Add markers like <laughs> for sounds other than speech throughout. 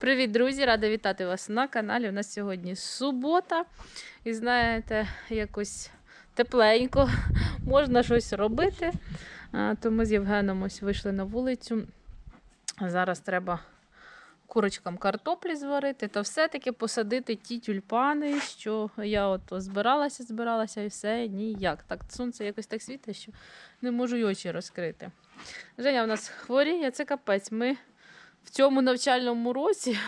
Привіт, друзі! Рада вітати вас на каналі. У нас сьогодні субота. І знаєте, якось тепленько, <laughs> можна щось робити. А, То ми з Євгеном ось вийшли на вулицю. Зараз треба курочкам картоплі зварити, та все-таки посадити ті тюльпани, що я от збиралася, збиралася і все ніяк. Так сонце якось так світить, що не можу й очі розкрити. Женя в нас хворіє, це капець. Ми в цьому навчальному році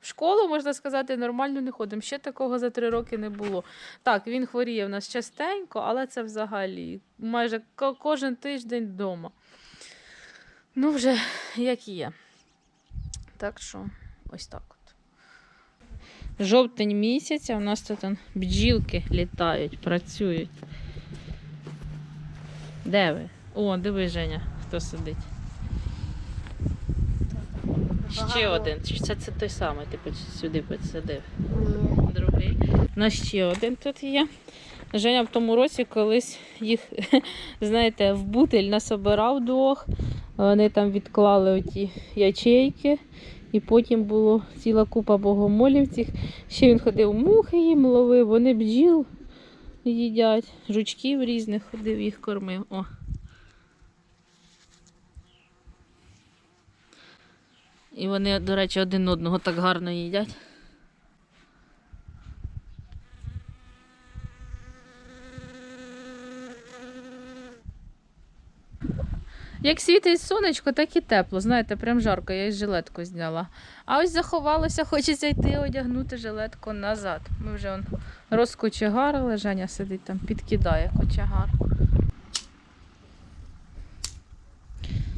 в школу, можна сказати, нормально не ходимо. Ще такого за три роки не було. Так, він хворіє в нас частенько, але це взагалі майже кожен тиждень вдома. Ну, вже як є. Так що, ось так от. Жовтень місяць, а у нас тут бджілки літають, працюють. Де ви? О, диви, Женя, хто сидить. Ще один. Чи Це, це той самий, ти сюди підсадив. Другий. У нас ще один тут є. Женя в тому році колись їх, <laughs> знаєте, в бутель насобирав двох. Вони там відклали оті ячейки. І потім було ціла купа богомолів цих. Ще він ходив, мухи їм ловив, вони бджіл їдять, жучків різних ходив, їх кормив. О. І вони, до речі, один одного так гарно їдять. Як світить сонечко, так і тепло. Знаєте, прям жарко, я із жилетку зняла. А ось заховалося, хочеться йти одягнути жилетку назад. Ми вже он розкочегарили, Женя сидить там, підкидає кочегар.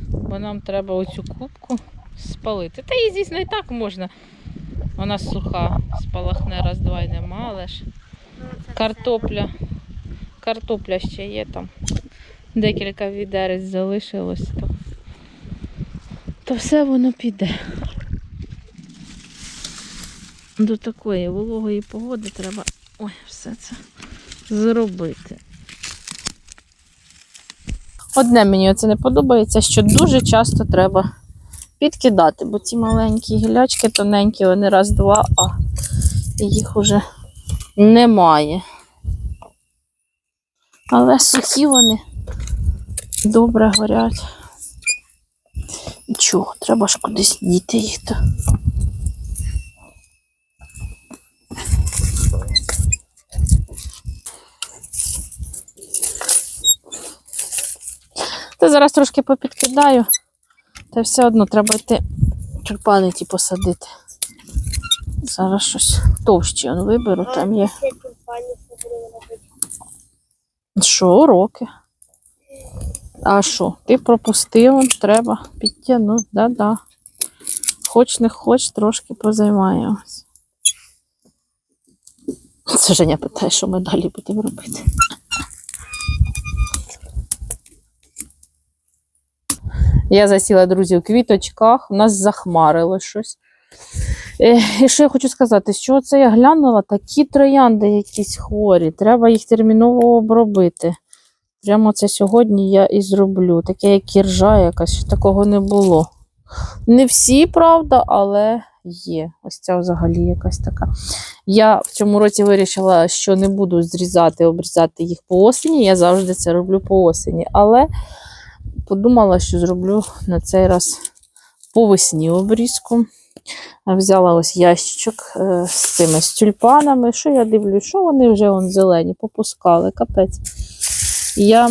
Бо нам треба оцю кубку спалити. Та її, звісно, і так можна. Вона суха, спалахне раз-два і нема, але ж картопля. Картопля ще є там. Декілька відерець залишилось, то, то все воно піде. До такої вологої погоди треба ой, все це зробити. Одне мені оце не подобається, що дуже часто треба підкидати, бо ці маленькі гілячки тоненькі, вони раз-два, а їх уже немає. Але сухі вони добре горять. Нічого, треба ж кудись діти їх. то. Та зараз трошки попідкидаю, та все одно треба йти тюльпани ті посадити. Зараз щось товщі он виберу, там є. Що, уроки? А що? Ти пропустив, треба підтягнути, да-да. Хоч не хоч, трошки позаймаємось. Це Женя питає, що ми далі будемо робити. Я засіла, друзі, у квіточках, у нас захмарило щось. Е, І що я хочу сказати, що це я глянула, такі троянди якісь хворі, треба їх терміново обробити. Прямо це сьогодні я і зроблю. Таке як кіржа якась, що такого не було. Не всі, правда, але є. Ось ця взагалі якась така. Я в цьому році вирішила, що не буду зрізати, обрізати їх по осені. Я завжди це роблю по осені. Але подумала, що зроблю на цей раз по весні обрізку. Взяла ось ящичок е, з цими з тюльпанами. Що я дивлюсь, що вони вже вон зелені, попускали, капець. Я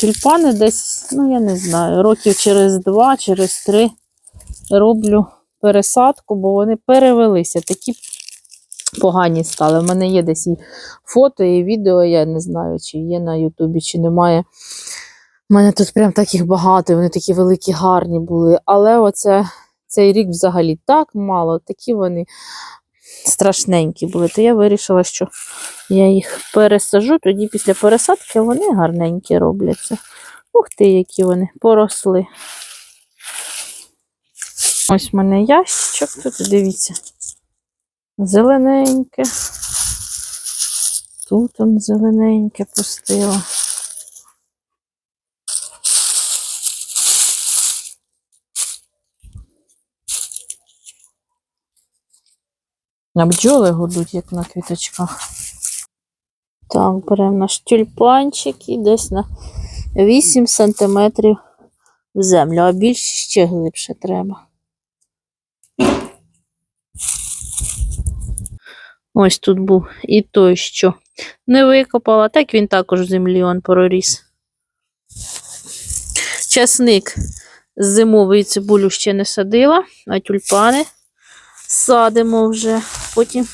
тюльпани десь, ну я не знаю, років через два, через три роблю пересадку, бо вони перевелися, такі погані стали. У мене є десь і фото, і відео, я не знаю, чи є на Ютубі, чи немає. У мене тут прям таких багато, вони такі великі, гарні були. Але оце цей рік взагалі так мало, такі вони страшненькі були. То я вирішила, що я їх пересажу, тоді після пересадки вони гарненькі робляться. Ух ти, які вони поросли. Ось в мене ящичок, тут дивіться. Зелененьке. Тут он зелененьке пустила. А бджоли гудуть, як на квіточках. Так, беремо наш тюльпанчик і десь на 8 сантиметрів в землю, а більше ще глибше треба. Ось тут був і той, що не викопала, так він також в землі он проріс. Часник з зимової цибулю ще не садила, а тюльпани садимо вже. Потім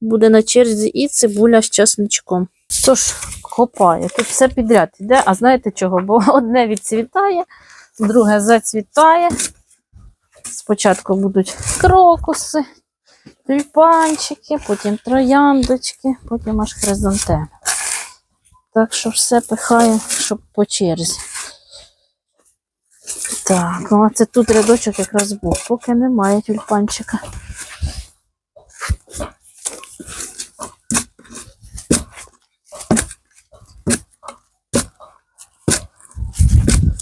буде на черзі і цибуля з часничком. Тож, копаю. Тут все підряд іде. А знаєте чого? Бо <laughs> одне відцвітає, друге зацвітає. Спочатку будуть крокуси, тюльпанчики, потім трояндочки, потім аж хризантеми. Так що все пихаю, щоб по черзі. Так, ну а це тут рядочок якраз був, поки немає тюльпанчика.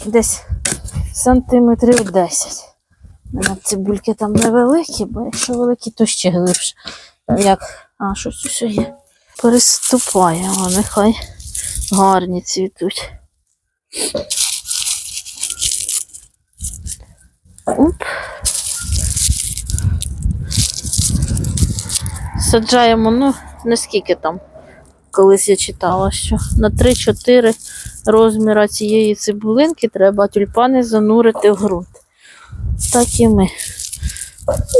Десь сантиметрів 10. У мене цибульки там невеликі, бо якщо великі, то ще глибше. Як, а, щось усе є. Переступаємо, нехай гарні цвітуть. Оп. Саджаємо, ну, наскільки там. Колись я читала, що на 3-4 розміра цієї цибулинки треба тюльпани занурити в ґрунт. Так і ми.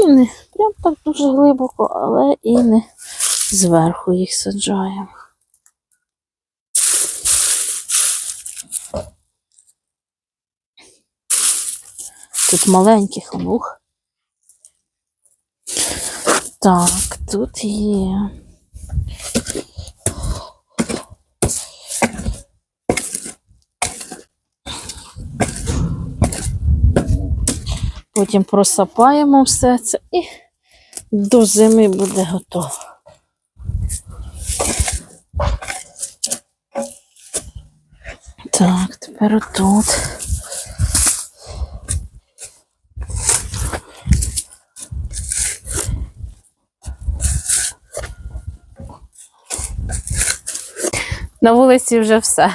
І не прям так дуже глибоко, але і не зверху їх саджаємо. Тут маленьких онух. Так, тут є. Потім просапаємо все це і до зими буде готово. Так, тепер отут. На вулиці вже все.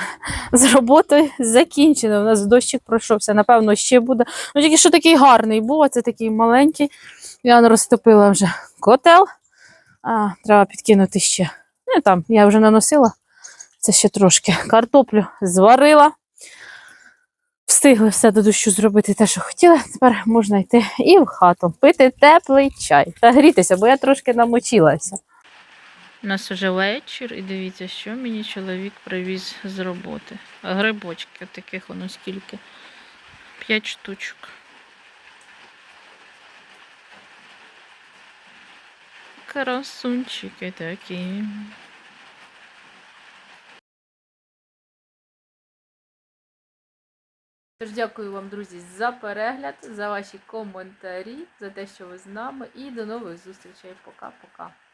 З роботою закінчено. У нас дощик пройшовся. Напевно, ще буде. Ну, тільки що такий гарний був, а це такий маленький. Я розтопила вже котел. А, треба підкинути ще. Ну, там, я вже наносила. Це ще трошки. Картоплю зварила. Встигли все до дощу зробити те, що хотіла. Тепер можна йти і в хату пити теплий чай та грітися, бо я трошки намочилася. У нас вже вечір, і дивіться, що мені чоловік привіз з роботи. Грибочки, таких воно скільки. П'ять штучок. Красунчики такі. Тож дякую вам, друзі, за перегляд, за ваші коментарі, за те, що ви з нами. І до нових зустрічей. Пока-пока.